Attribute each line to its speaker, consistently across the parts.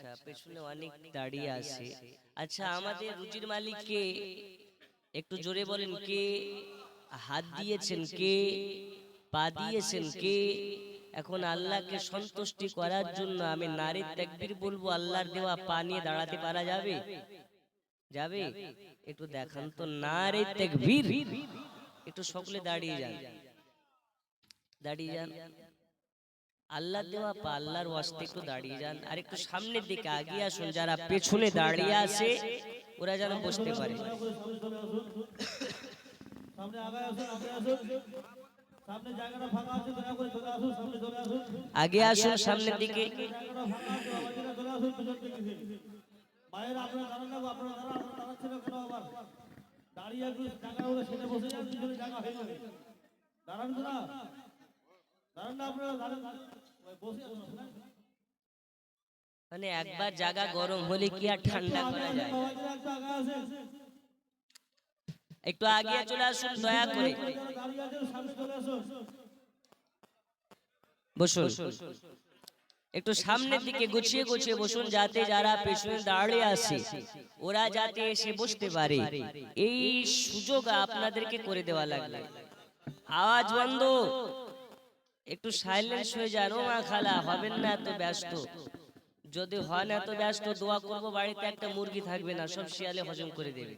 Speaker 1: আচ্ছা পেছনে অনেক দাঁড়িয়ে আছে। আচ্ছা আমাদের রুজির মালিককে একটু জোরে বলেন কে? হাত দিয়েছেন কে? পা দিয়েছেন কে? এখন আল্লাহকে সন্তুষ্টি করার জন্য আমি নারীর তাকবীর বলব আল্লাহর দেওয়া পা নিয়ে দাঁড়াতে পারা যাবে? যাবে। একটু দেখান তো নারী তাকবীর। একটু সকলে দাঁড়িয়ে যান। দাঁড়িয়ে যান। আল্লাহ দেওয়া পা আল্লাহর ওয়াস্তে একটু দাঁড়িয়ে যান। আর একটু সামনের দিকে আগিয়ে আসুন যারা পেছনে দাঁড়িয়ে আছে ওরা যেন বসতে পারে। আগে আসুন সামনের দিকে।
Speaker 2: দাঁড়িয়ে
Speaker 1: মানে একবার জায়গা গরম হলে কি আর ঠান্ডা করা যায়?
Speaker 2: একটু আগিয়ে
Speaker 1: চলে আসুন দয়া করে। বসুন। একটু সামনের দিকে গুছিয়ে গুছিয়ে বসুন যাতে যারা পেছনে দাঁড়িয়ে আছে ওরা যাতে এসে বসতে পারে। এই সুযোগ আপনাদেরকে করে দেওয়া লাগবে আওয়াজ বন্ধ। একটু সাইলেন্স হয়ে যান ও মা খালা হবেন না এত ব্যস্ত। যদি হন এত ব্যস্ত দোয়া করব বাড়িতে একটা মুরগি থাকবে না সব শিয়ালে হজম করে দেবে।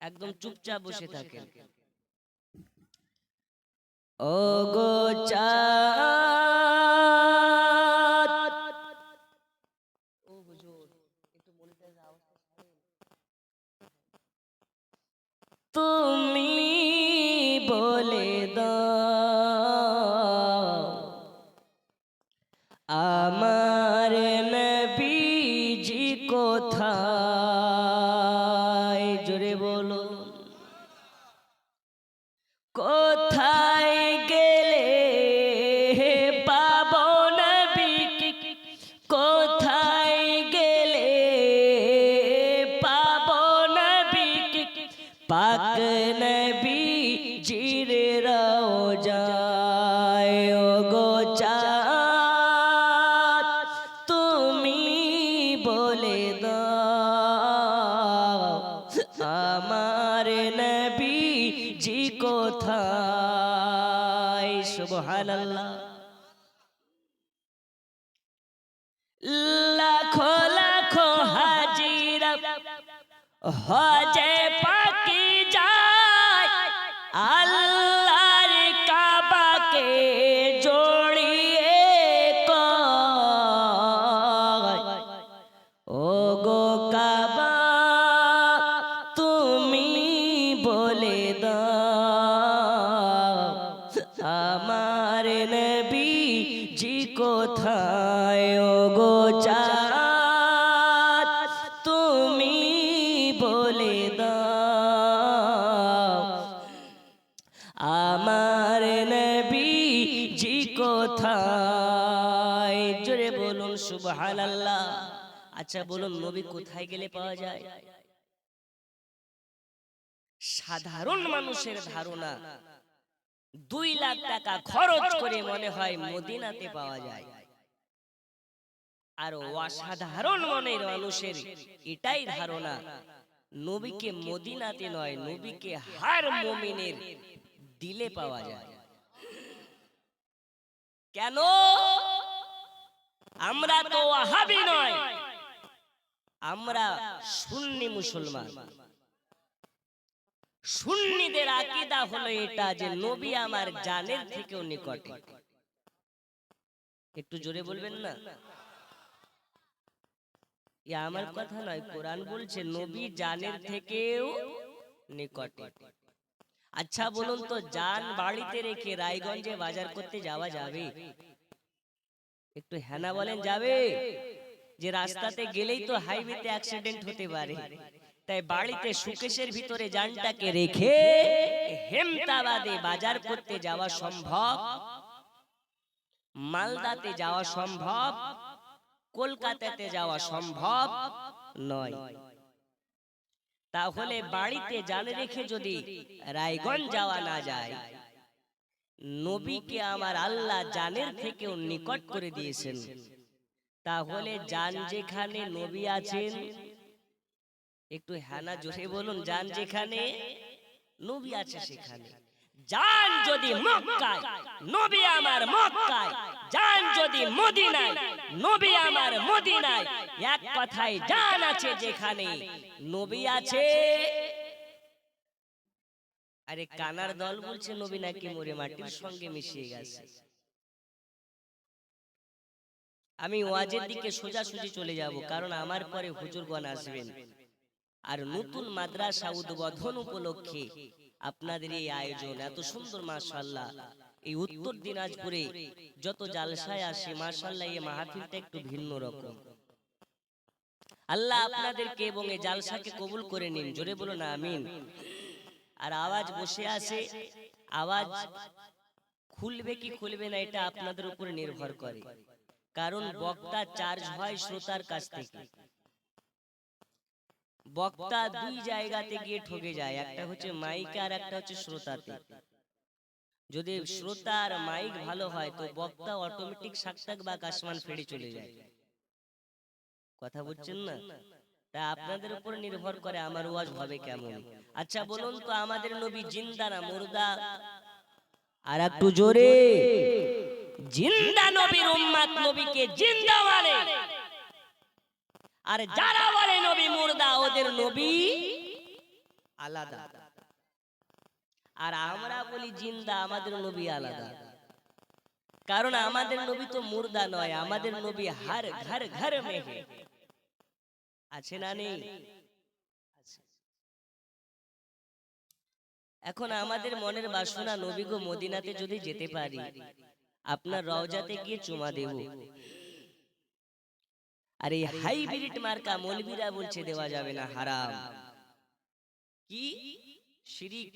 Speaker 1: একদম চুপচাপ বসে থাকেন। ও গো। তুমি লাখো লাখো হাজিরা হজে পাকি যায়। আল্লাহর কাবাকে জড়িয়ে ও গো কাবা, তুমি বলে দাও কোথায়? গো চাঁদ, তুমি বলে দাও। আমার নবী জি কোথায়? জোরে বলুন, সুবহানাল্লাহ। আচ্ছা বলুন, নবী কোথায় গেলে পাওয়া যায়? সাধারণ মানুষের ধারণা, দুই লাখ টাকা খরচ করে মনে হয় মদিনাতে পাওয়া যায়। আর অসাধারণ মনের মানুষের এটাই ধারণা। নবীকে মদিনাতে নয় নবীকে হার মমিনের দিলে পাওয়া যায়। কেন? আমরা তো ওয়াহাবি নয়। আমরা সুন্নি মুসলমান। সুন্নিদের আকীদা হলো এটা যে নবী আমার জানের থেকেও নিকটে। একটু জোরে বলবেন না? আমার কথা নয়, কোরআন বলছে নবী জানের থেকেও নিকটে। আচ্ছা বলুন তো, জান বাড়িতে রেখে রায়গঞ্জে বাজার করতে যাওয়া যাবে? একটু হেনা বলেন, যাবে? যে রাস্তাতে গেলেই তো হাইওয়েতে অ্যাক্সিডেন্ট হতে পারে। তাই বাড়িতে সুকেশের ভিতরে জানটাকে রেখে হেমতাবাদে বাজার করতে যাওয়া সম্ভব? মালদাতে যাওয়া সম্ভব? কলকাতাতে যাওয়া সম্ভব নয়। তাহলে বাড়িতে জান রেখে যদি রায়গঞ্জ যাওয়া না যায় নবীকে আমার আল্লাহ জানের থেকেও নিকট করে দিয়েছেন। তাহলে যান যেখানে নবী আছেন একটু হ্যানা জোরে বলুন যান যেখানে নবী আছে সেখানে। যান যদি মক্কায় নবী আমার মক্কায়। যান যদি মদিনায়। নবী আমার মদিনায়। এক কথায় যান আছে যেখানে নবী আছে। আরে কানার দল বলছে নবী নাকি মরে মাটির সঙ্গে মিশিয়ে গেছে। আমি ওয়াজের দিকে সোজাসুজি চলে যাব কারণ আমার পরে হুজুরগণ আসবেন। আর নতুন মাদ্রাসা উদ্বোধন উপলক্ষে আপনাদের এই আয়োজন। এত সুন্দর মাশাল্লাহ। এই উত্তর দিনাজপুরে যত জালসায় আসে মাশাল্লাহ এই মাহফিলটা একটু ভিন্ন রকম। আল্লাহ আপনাদেরকে এবং এই জালসাকে কবুল করে নিন, জোরে বলুন, আমিন। আর আওয়াজ বসে আছে, আওয়াজ খুলবে কি খুলবে না, এটা আপনাদের উপরে নির্ভর করে। কারণ বক্তা চার্জ হয় শ্রোতার কাছ থেকে। বক্তা দুই জায়গাতে গিয়ে ঠকে যায়, একটা হচ্ছে মাইকে আর একটা হচ্ছে শ্রোতাতে। যদি শ্রোতা আর মাইক ভালো হয় তো বক্তা অটোমেটিক সাকতাক বা কাশমান ফেড়ে চলে যায়। কথা বুঝছেন না? তা আপনাদের উপর নির্ভর করে আমার ওয়াজ হবে কেমন? আচ্ছা বলুন তো আমাদের নবী জিন্দা না মুর্দা। আর একটু জোরে। জিন্দা নবীর উম্মাত নবীকে জিন্দা বলে আর যারা বলে নবী মুর্দা ওদের নবী আলাদা। আর আমরা বলি জিন্দা আমাদের নবী আলাদা। কারণ আমাদের নবী তো মুর্দা নয় আমাদের নবী হার ঘর ঘর মে হে আছে না নেই? এখন আমাদের মনের বাসনা নবী গো মদিনাতে যদি যেতে পারি আপনার রওজাতে গিয়ে চুমা দেব। আর এই হাইব্রিড মার্কা মলবিরা বলছে দেওয়া যাবে না হারাম। কি? শিরিক।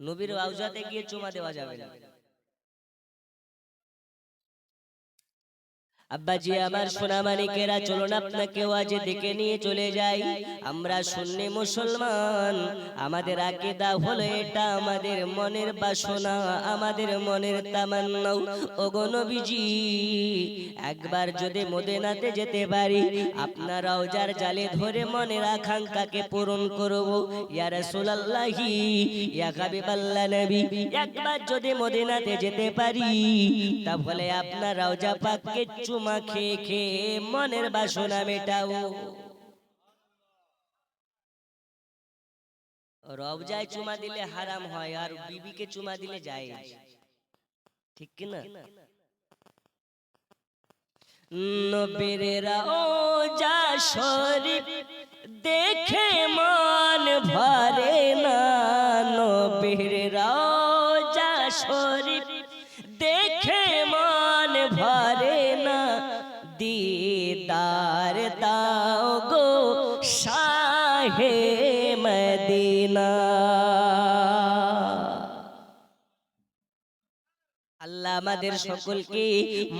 Speaker 1: নবীর আউজাতে গিয়ে চুমা দেওয়া যাবে না। আব্বাজি আমার সোনা মানিকেরা চলুন আপনাকে আজ দেখে নিয়ে চলে যাই। আমরা শুননি মুসলমান। আমাদের আকিদা হলো এটা আমাদের মনের বাসনা আমাদের মনের তামান্নাও। ওগো নবীজি একবার যদি মদিনাতে যেতে পারি আপনারাও যার জালে ধরে মনের আকাঙ্ক্ষাকে পূরণ করব। ইয়া রাসূলুল্লাহি ইয়া হাবিবাল্লাহ নবী। একবার যদি মদিনাতে যেতে পারি তাহলে আপনারাও যা পাককে চুমা খেয়ে খেয়ে মনের বাসনা মেটাও। রবজায় চুমা দিলে হারাম হয় আর বিবিকে চুমা দিলে যায়। ঠিক কি না? নবীর রওজা শরীফ দেখে মন ভরে না। নবীর রওজা শরীফ আমাদের সকলকে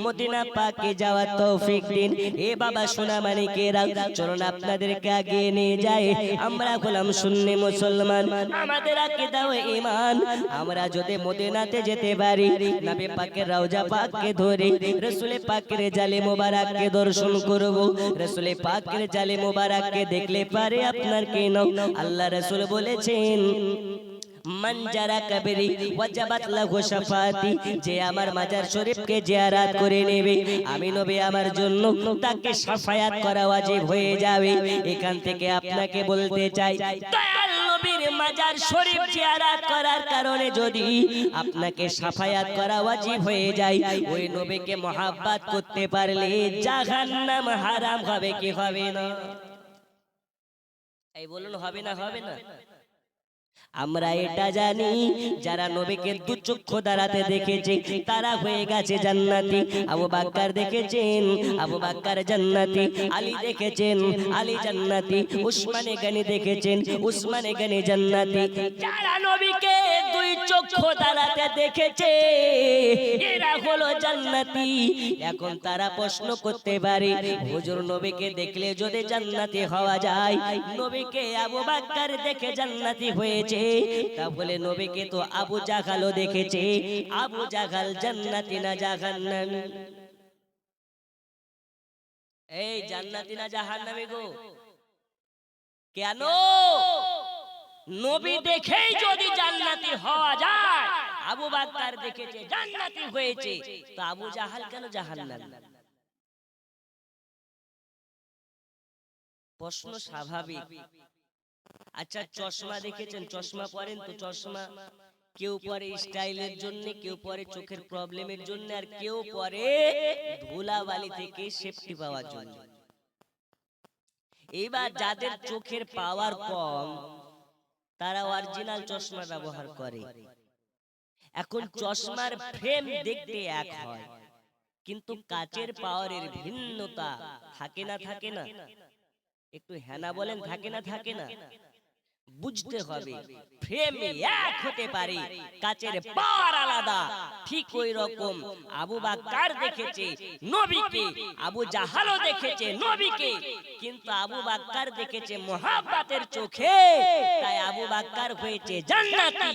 Speaker 1: মদিনা পাকে যাওয়া তৌফিক দিন। এ বাবা সোনা মানিকেরা চলুন আপনাদেরকে আগে নিয়ে যায় আমরা হলাম শূন্য মুসলমান। আমাদের আগে দাও ইমান আমরা যদি মদিনাতে যেতে পারি নবী পাকের রওজা পাককে ধরে রসুলে পাকের জালে মোবারককে দর্শন করব। রসুলে পাকের জালে মোবারককে দেখলে পারে আপনার কেন? আল্লাহ রসুল বলেছেন মান যারা কবরি ওয়াজাবাত লাহু শাফাতি যে আমার মাজার শরীফকে জিয়ারাত করে নেবে। আমি নবী আমার জন্য তাকে শাফায়াত করা ওয়াজিব হয়ে যাবে। এখান থেকে আপনাকে বলতে চাই দয়াল নবীর মাজার শরীফ জিয়ারাত করার কারণে যদি আপনাকে শাফায়াত করা ওয়াজিব হয়ে যায় ওই নবীকে মহাব্বত করতে পারলে জাহান্নাম হারাম হবে কি হবে না? এই বলুন হবে না হবে না? আমরা এটা জানি যারা নবীকে দুচক্ষু দাঁড়াতে দেখেছে তারা হয়ে গেছে জান্নাতি। আবু বাক্কার দেখেছেন আবু বাক্কার জান্নাতি। আলী দেখেছেন আলী জান্নাতি। উসমানে গানি দেখেছেন উসমানে গানি জান্নাতি। যারা নবীকে দুই চক্ষু দাঁড়াতে দেখেছে। এরা হলো জান্নাতি। এখন তারা প্রশ্ন করতে পারে, হুজুর নবীকে দেখলে যদি জান্নাতি হওয়া যায়, নবীকে আবু বাক্কার দেখে জান্নাতি হয়েছে। তাহলে নবীকে তো আবু জাগালও দেখেছে। আবু জাগাল জান্নাতি না জাহান্নামী? এই জান্নাতি না জাহান্নামী গো। কেন? নবী দেখেই যদি জান্নাতি হওয়া যায় আবু বাক্কার দেখেছে জান্নাতি হয়েছে। তো আবু জাহাল কেন জাহান্নামী? প্রশ্ন স্বাভাবিক। আচ্ছা চশমা দেখেছেন? চশমা পরেন তো চশমা। কেউ পরে স্টাইলের জন্য কেউ পরে চোখের প্রবলেমের জন্য আর কেউ পরে ধুলাবালি থেকে সেফটি পাওয়ার জন্য? এবার যাদের চোখের পাওয়ার কম তারা অরিজিনাল চশমা ব্যবহার করে। এখন চশমার ফ্রেম দেখতে এক হয়। কিন্তু কাচের পাওয়ারের ভিন্নতা থাকে না থাকে না একটু হেনা বলেন থাকে না থাকে না। বুঝতে হবে ফ্রেম এক হতে পারে। কাচের পার আলাদা। ঠিক ওই রকম আবু বাক্কার দেখেছে নবীকে। আবু জাহালও দেখেছে নবীকে। কিন্তু আবু বাক্কার দেখেছে মোহাব্বতের চোখে। তাই আবু বাক্কার হয়েছে জান্নাতি।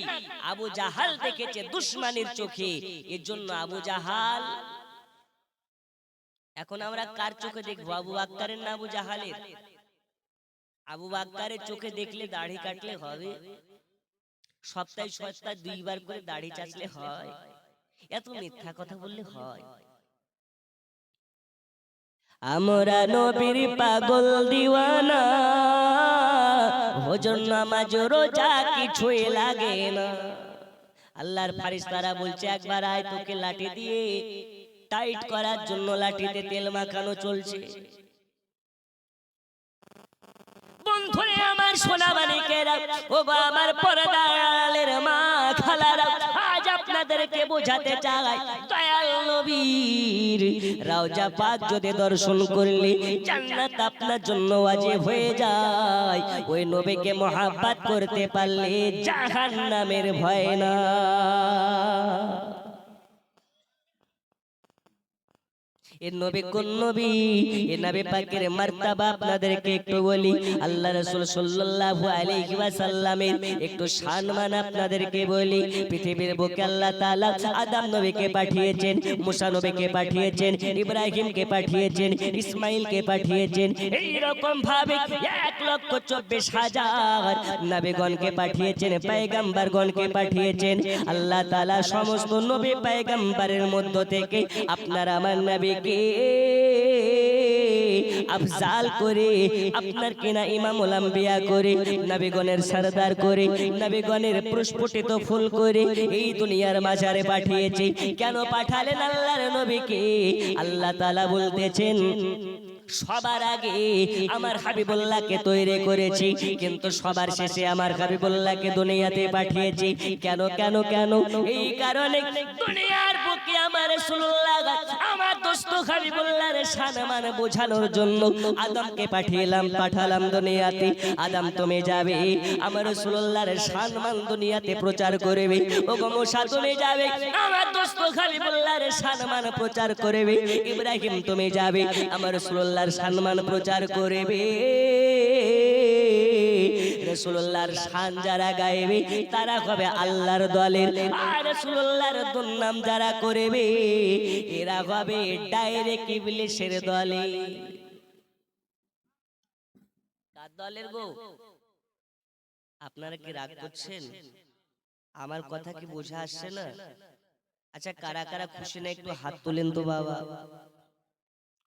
Speaker 1: আবু জাহাল দেখেছে দুশ্মনের চোখে। এর জন্য আবু জাহাল এখন আমরা কার চোখে দেখব? আবু বাক্কারের না আবু জাহালের? আবু বাক্কারের চোখে দেখলে দাড়ি কাটলে হবে। সপ্তাহে সপ্তাহে দুইবার করে দাড়ি চাচলে হয়। এত মিথ্যা কথা বললে হয়। আমরা নবীর পাগল দিওয়ানা। ভোজন নামাজ রোজা কিছুই লাগে না। আল্লাহর ফারিস্তারা বলছে একবার আয় তোকে লাঠি দিয়ে টাইট করার জন্য লাঠিতে তেল মাখানো চলছে। বন্ধুরে আমার সোনা মানিকেরা ও আমার পর্দালের মা খালারা, আজ আপনাদেরকে বোঝাতে চাই, দয়াল নবীর। রাওজা পাক যদি দর্শন করলে জান্নাত আপনার জন্য ওয়াজিব হয়ে যায়। ওই নবীকে মহাব্বত করতে পারলে জাহান্নামের ভয় না। এ নবী কোন নবী এ নবী? পাকের মার্তাবা আপনাদেরকে একটু বলি। আল্লাহ রাসূল সাল্লাল্লাহু আলাইহি ওয়াসাল্লামের একটু সম্মান আপনাদেরকে বলি। পৃথিবীর বুকে আল্লাহ তাআলা আদম নবীকে পাঠিয়েছেন মুসা নবীকে পাঠিয়েছেন ইব্রাহিমকে পাঠিয়েছেন ইসমাইলকে পাঠিয়েছেন। এই রকম ভাবে এক লক্ষ চব্বিশ হাজার নবীগণকে পাঠিয়েছেন পয়গম্বরগণকে পাঠিয়েছেন। আল্লাহ তাআলা সমস্ত নবী পয়গম্বরের মধ্য থেকে আপনার আমার নবীকে আফজাল করে আপনার কিনা ইমামুল আম্বিয়া করে, নবীগণের সারদার করে, নবীগণের প্রস্ফুটিত ফুল করে এই দুনিয়ার মাঝারে পাঠিয়েছে। কেন পাঠালেন আল্লাহর নবীকে? আল্লাহ তাআলা বলতেছেন সবার আগে আমার হাবিবুল্লাহকে তৈরি করেছি, কিন্তু সবার শেষে আমার হাবিবুল্লাহকে দুনিয়াতে পাঠিয়েছি। কেন কেন কেন? এই কারণে দুনিয়ার বুকে আমার রাসূলুল্লাহ, আমার দোস্ত হাবিবুল্লাহর সম্মান বোঝানোর জন্য আদমকে পাঠিয়েলাম, পাঠালাম দুনিয়াতে। আদম, তুমি যাবে, আমার রাসূলুল্লাহর সম্মান দুনিয়াতে প্রচার করবে। ও গো মুসা, তুমি যাবে, আমার দোস্ত হাবিবুল্লাহর সম্মান প্রচার করবে। ইব্রাহিম, তুমি যাবে, আমার রাসূলুল্লাহর সম্মান প্রচার করবে। রসুল্লাহর শান যারা গাইবে, তারা হবে আল্লাহর দলের। আর রসুল্লাহর দুর্নাম যারা করবে, এরা হবে ডাইরেক্ট ইবলিশের দলে। দলের গো? আপনারা কি রাগ করছেন? আমার কথা কি বোঝা আসছে না? আচ্ছা কারা কারা খুশি না, একটু হাত তোলেন তো বাবা।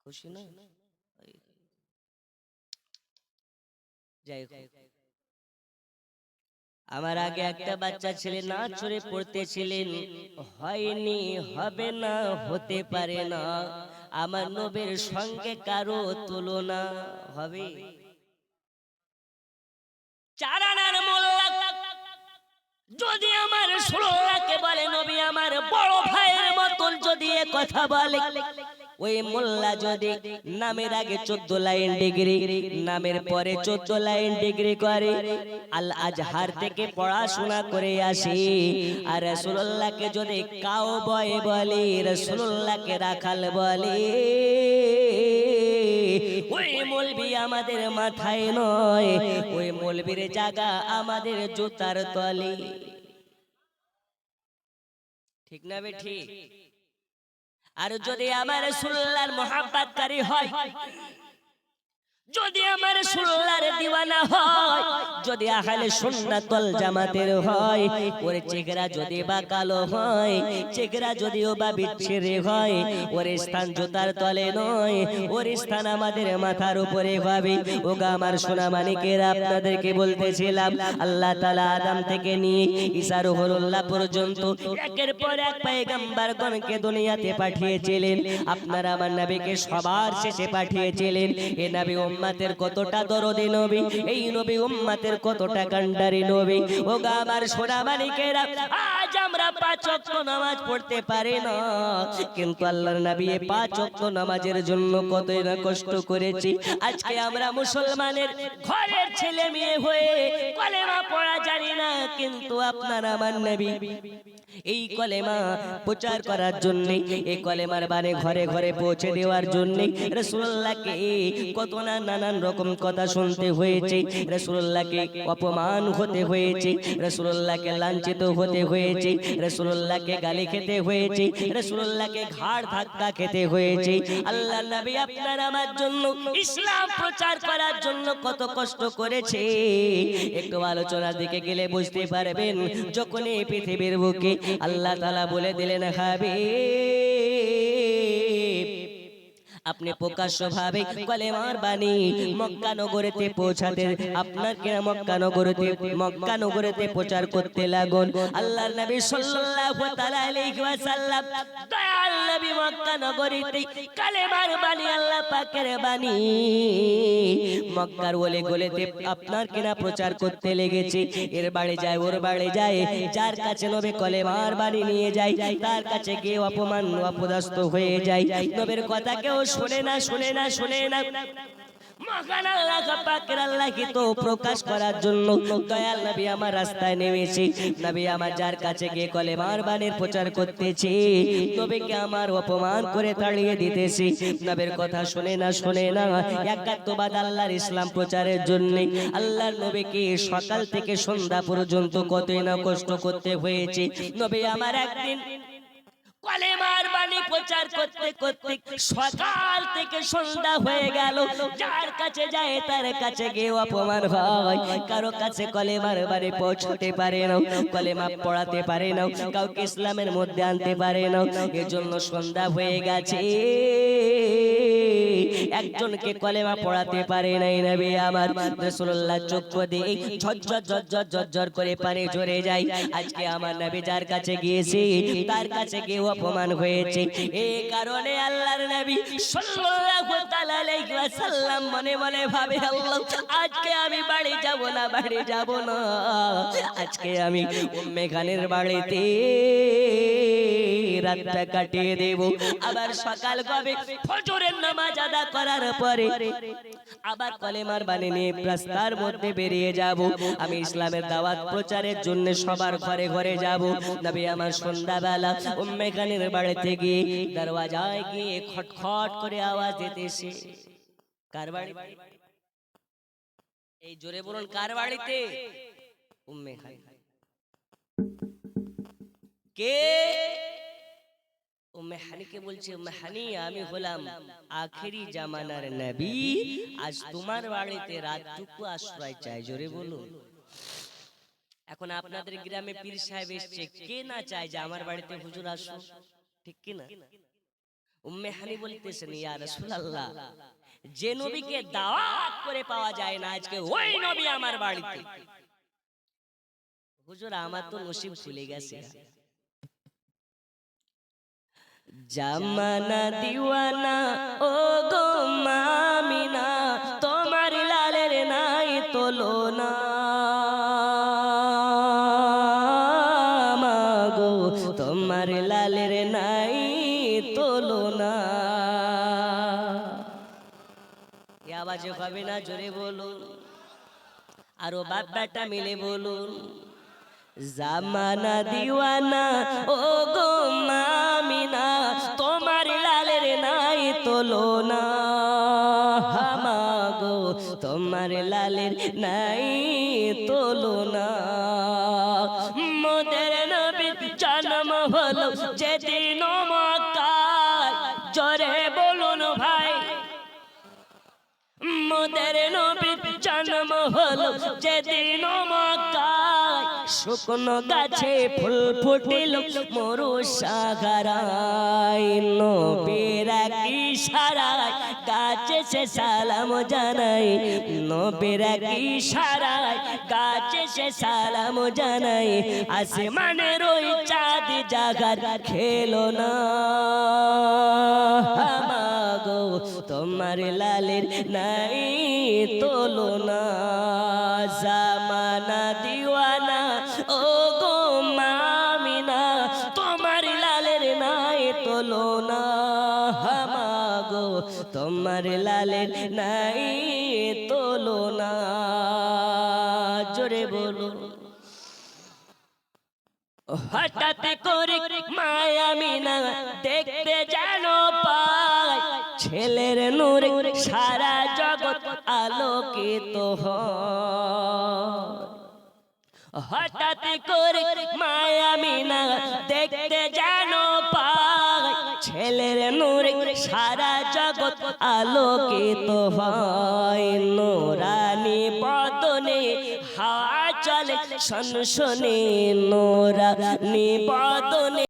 Speaker 1: খুশি না। যাই হোক। আমার আগে একটা বাচ্চা ছেলে না চড়ে পড়তেছিলেন হয়নি হবে না হতে পারে না। আমার নবের সঙ্গে কারও তুলনা হবে। চারানার মোল্লা যদি আমার ষোলোকে বলে নবী আমার বড় ভাইয়ের মতন যদি কথা বলে ওই মোল্লা যদি নামের আগে চোদ্দ লাইন ডিগ্রি নামের পরে চোদ্দ লাইন ডিগ্রি করে। আল আজহার থেকে পড়াশোনা করে আসে। আর রসুল্লাহকে যদি কাও বয় বলে রসুল্লাহকে রাখাল বলি। ওই মলবি আমাদের মাথায় নয়। ওই মলবির জায়গা আমাদের জুতার তলে। ঠিক না বে ঠিক। আর যদি আমার সুল্লার মহাব্বাতকারী হয় যদি আমার সুল্লার দিওয়ানা হয় যদি আহলে সুন্নাতল জামাতের হয় ওর চেহারা যদি বা কালো হয় চেহারা যদিও বা বিচ্ছিরি হয় ওর স্থান জুতার তলে নয় ওর স্থান আমাদের মাথার উপরে হবে ওগা আমার সোনা মানিকেরা আপনাদেরকে বলতেছিলাম আল্লাহ তালা আদম থেকে নিয়ে ঈসা রুহুল্লাহ পর্যন্ত একের পর এক পায়গাম্বার গণকে দুনিয়াতে পাঠিয়েছিলেন। আপনারা আমার নবীকে সবার শেষে পাঠিয়েছিলেন। এ নাবি নবী উম্মাতের কতটা দরদি নবী? এই নবী উম্মাতের কতটা কান্ডারি নবী? ওগা আমার সোনা মানিকেরা আজ আমরা পাঁচ ওয়াক্ত নামাজ পড়তে পারি না। কিন্তু আল্লাহর নবী এই পাঁচ ওয়াক্ত নামাজের জন্য কতই না কষ্ট করেছি। আজকে আমরা মুসলমানের ঘরের ছেলে মেয়ে হয়ে কলেমা পড়া জানি না, কিন্তু আপনার আমার নবী এই কলেমা প্রচার করার জন্য এই কলেমার বানে ঘরে ঘরে পৌঁছে দেওয়ার জন্য রসুল্লাহকে কত না নানান রকম কথা শুনতে হয়েছে রসুল্লাহকে অপমান হতে হয়েছে রসুল্লাহকে লাঞ্ছিত হতে হয়েছে রসুল্লাহকে গালি খেতে হয়েছে রসুল্লাহকে ঘাড় ধাক্কা খেতে হয়েছে আল্লাহ নবী আপনার আমার জন্য ইসলাম প্রচার করার জন্য কত কষ্ট করেছে একটু আলোচনার দিকে গেলে বুঝতে পারবেন যখন এই পৃথিবীর বুকে আল্লাহ তালা বলে দিলেন হাবি আপনি প্রকাশ্য ভাবে কলেমার বাণী মক্কা নগরেতে পৌঁছাতে আপনার কেনা মক্কা নগরেতে মক্কা নগরেতে প্রচার করতে লাগুন আল্লাহর নবী সাল্লাল্লাহু তাআলা আলাইহি ওয়াসাল্লাম দয়াল নবী মক্কা নগরীতে কলেমার বাণী আল্লাহ পাকের বাণী মক্কার ওলে গলেতে আপনার কেনা প্রচার করতে লেগেছে। এর বাড়ি যায় ওর বাড়ি যায়। যার কাছে নবী কলেমার বাণী নিয়ে যায় তার কাছে গিয়ে অপমান অপদস্থ হয়ে যায়। নবীর কথা কেউ শুনে না শুনে না শুনে না। আমার অপমান করে তাড়িয়ে কথা না না। আল্লাহর ইসলাম প্রচারের জন্য আল্লাহর নবীকে সকাল থেকে সন্ধ্যা পর্যন্ত কতই না কষ্ট করতে হয়েছে। নবী আমার একদিন কলেমার বাণী প্রচার করতে করতে সকাল থেকে সন্ধ্যা হয়ে গেল। যার কাছে যায় তার কাছে গিয়ে অপমান হয়। কারও কাছে কলেমার বাণী পৌঁছতে পারে না, কলেমা পড়াতে পারে না, কাউকে ইসলামের মধ্যে আনতে পারে না। এজন্য সন্ধ্যা হয়ে গেছে। একজনকে কলেমা পড়াতে পারে নাই নবী আমার। রাসূলুল্লাহ চক্ষু দিয়ে ঝরঝর ঝরঝর ঝরঝর করে পানি ঝরে যায়। আজকে আমার নবী যার কাছে গিয়েছে তার কাছে গিয়ে অপমান হয়েছে। এই কারণে আল্লাহর নবী সাল্লাল্লাহু তাআলা আলাইহি ওয়াসাল্লাম মনে মনে ভাবে আল্লাহ আজকে আমি বাড়ি যাব না বাড়ি যাব না। আজকে আমি উম্মে খানের বাড়িতে রাতটা কাটিয়ে দেব। আবার সকাল কবে ফজরের নামাজ আদা করার পরে আবার কলেমার বাণী নিয়ে রাস্তার মধ্যে বেরিয়ে যাব। আমি ইসলামের দাওয়াত প্রচারের জন্য সবার ঘরে ঘরে যাব। নবী আমার সন্ধ্যাবেলা উম্মে খানের বাড়িতে গিয়ে দরওয়াজায় গিয়ে খটখট করে আওয়াজ দিতেছে কার বাড়ি? এই জোরে বলুন, কার বাড়িতে? উম্মে খান কে? উম্মে হানিকে বলছে উম্মে হানি আমি হলাম আখেরি জামানার নবী। আজ তোমার বাড়িতে রাতটুকু আশ্রয় চাই জোরে বলুন। এখন আপনাদের গ্রামে পীর সাহেব এসছে কে না চায় যে আমার বাড়িতে হুজুর আসো ঠিক কি না? উম্মে হানি বলতেছেন ইয়া রাসূলুল্লাহ যে নবীকে দাওয়াত করে পাওয়া যায় না আজকে ওই নবী আমার বাড়িতে। হুজুর আমার তো নসিব খুলে গেছে। জামানা দিওয়ানা ও গো মামিনা তোমার লালের নাই তোলো না। মাগো তোমার লালের নাই তোলো না। আওয়াজে হবে না জোরে বলুন। আরও বাপ বেটা মিলে বলুন। জামানা দিওয়ানা ও গো আমিনা তোমার লালের নাই তোলো না হামাগো, তোমার লালের নাই তোলো না মোদের নবী জন্ম হলো যেদিন জরে বলুন ভাই। মোদের নবী জন্ম হলো যেদিন মক্কা শুকনো গাছে ফুল ফুটিল মরু সাগরায়। নবীর কি সারায় গাছে সে সালাম জানাই নবীর কি সারায় গাছে সে সালাম জানাই আসমানের ওই চাঁদ জাগার খেলো না। মাগো তোমার লালের নাই তোলো না। জামানা তোমার লালের নাই তোলো না জোরে বলো হঠাৎ করে মায়া মিনা দেখতে জানো পায়, ছেলের নূর সারা জগৎ আলোকিত হঠাৎ করে মায়া মিনা দেখতে জানো ছেলের নূরে সারা জগৎ আলোকিত হয়। নোরানি বদনে হাওয়া চলে শন শনে নোরানি বদনে